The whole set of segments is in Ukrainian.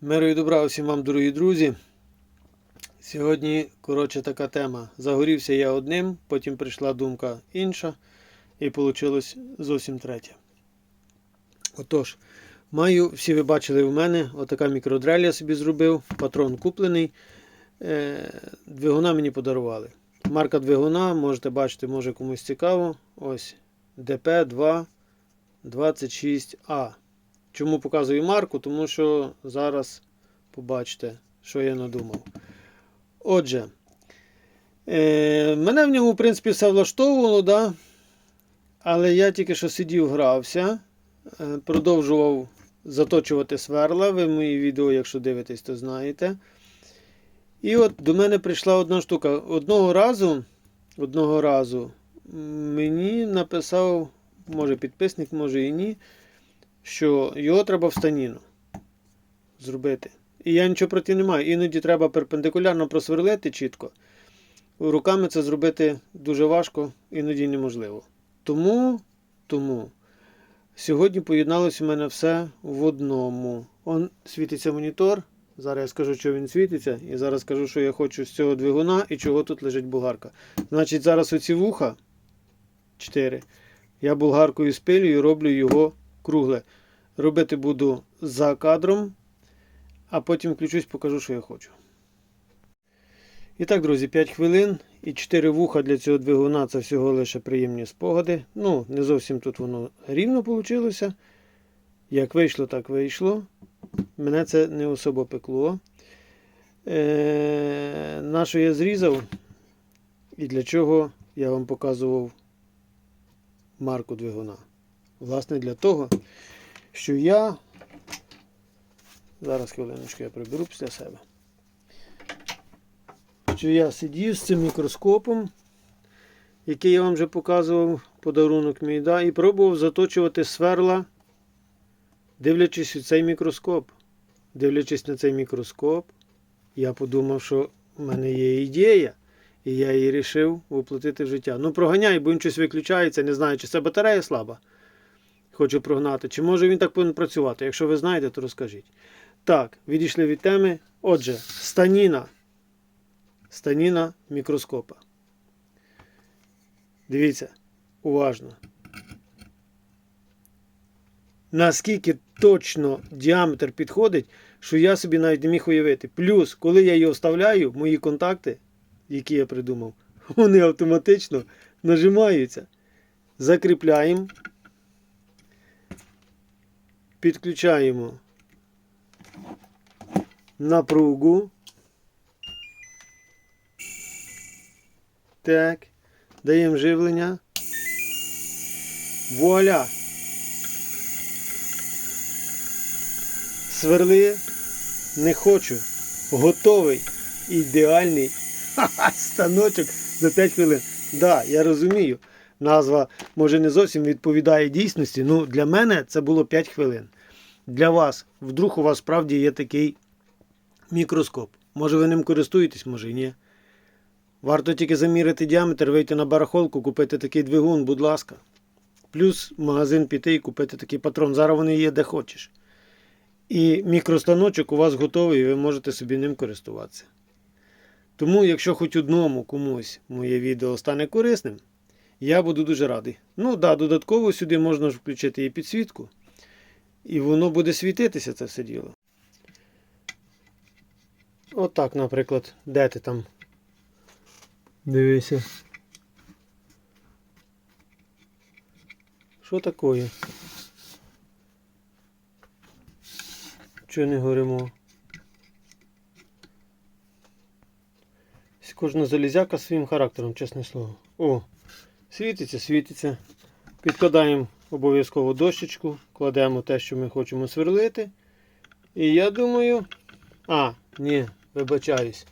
Миру і добра усім вам, дорогі друзі. Сьогодні, коротше, така тема. Загорівся я одним, потім прийшла думка інша, і вийшло зовсім третє. Отож, маю, всі ви бачили в мене, отака мікродрель я собі зробив, патрон куплений. Е, Двигуна мені подарували. Марка двигуна, можете бачити, може комусь цікаво. Ось ДП2 26А. Чому показую марку? Тому що зараз побачите, що я надумав. Отже, е, мене в ньому, в принципі, все влаштовувало, да? але я тільки що сидів, грався, е, продовжував заточувати сверла. Ви мої відео, якщо дивитесь, то знаєте. І от до мене прийшла одна штука. Одного разу, одного разу мені написав, може підписник, може і ні що його треба в станіну зробити. І я нічого проти не маю. Іноді треба перпендикулярно просверлити чітко. Руками це зробити дуже важко, іноді неможливо. Тому, тому сьогодні поєдналося у мене все в одному. Он світиться монітор. Зараз я скажу, що він світиться, і зараз скажу, що я хочу з цього двигуна і чого тут лежить булгарка. Значить, зараз оці вуха 4. Я булгаркою спилюю і роблю його кругле. Робити буду за кадром, а потім включусь, покажу, що я хочу. І так, друзі, 5 хвилин і 4 вуха для цього двигуна це всього лише приємні спогади. Ну, не зовсім тут воно рівно вийшло. Як вийшло, так вийшло. Мене це не особо пекло. Е, на що я зрізав і для чого я вам показував марку двигуна. Власне, для того, що я. Зараз хвилиночку я приберу після себе. Що я сидів з цим мікроскопом, який я вам вже показував, подарунок мій, да, і пробував заточувати сверла, дивлячись у цей мікроскоп. Дивлячись на цей мікроскоп, я подумав, що в мене є ідея. І я її вирішив воплотити в життя. Ну, проганяй, бо він щось виключається, не знаю, чи це батарея слаба. Хочу прогнати. Чи може він так повинен працювати? Якщо ви знаєте, то розкажіть. Так, відійшли від теми. Отже, станіна. Станіна мікроскопа. Дивіться, уважно. Наскільки точно діаметр підходить, що я собі навіть не міг уявити. Плюс, коли я його вставляю, мої контакти, які я придумав, вони автоматично нажимаються. Закріпляємо. Підключаємо напругу. Так. Даємо живлення. Вуаля. Сверли не хочу. Готовий. Ідеальний ха-ха, станочок за 5 хвилин. Так, да, я розумію. Назва може не зовсім відповідає дійсності. Ну, для мене це було 5 хвилин. Для вас, вдруг у вас справді є такий мікроскоп. Може ви ним користуєтесь, може і ні. Варто тільки замірити діаметр, вийти на барахолку, купити такий двигун, будь ласка. Плюс магазин піти і купити такий патрон. Зараз вони є де хочеш. І мікростаночок у вас готовий, і ви можете собі ним користуватися. Тому, якщо хоч одному комусь моє відео стане корисним, я буду дуже радий. Ну да, додатково сюди можна ж включити і підсвітку. І воно буде світитися це все діло. Отак, наприклад, де ти там? Дивися. Що таке? Чого не горимо? Кожна залізяка своїм характером, чесне слово. О, світиться, світиться. Підкладаємо обов'язково дощечку, кладемо те, що ми хочемо сверлити. І я думаю. А, ні, вибачаюсь.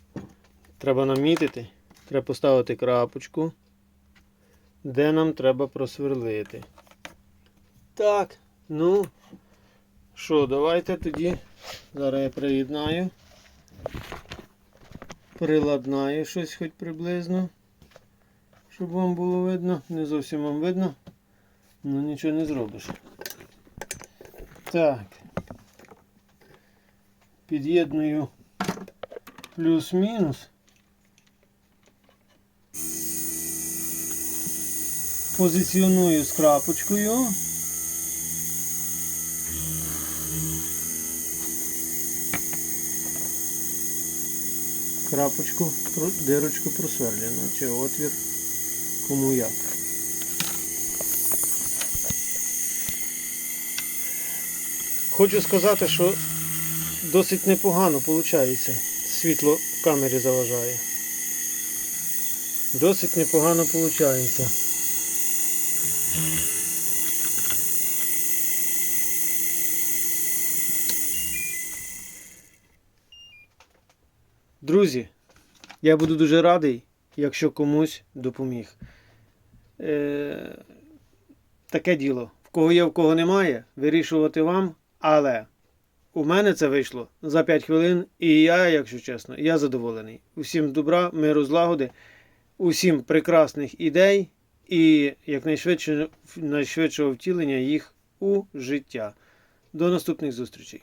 Треба намітити. Треба поставити крапочку, де нам треба просверлити. Так, ну що, давайте тоді. Зараз я приєднаю. Приладнаю щось хоч приблизно, щоб вам було видно. Не зовсім вам видно, ну нічого не зробиш. Так. під'єдную плюс-мінус. Позиціоную з крапочкою. Крапочку, дирочку просверлено, чи отвір, кому як. Хочу сказати, що досить непогано виходить. Світло в камері заважає. Досить непогано виходить. Друзі, я буду дуже радий, якщо комусь допоміг. Е, таке діло. В кого є, в кого немає, вирішувати вам, але у мене це вийшло за 5 хвилин, і я, якщо чесно, я задоволений. Усім добра, миру, злагоди, усім прекрасних ідей і якнайшвидше, найшвидшого втілення їх у життя. До наступних зустрічей.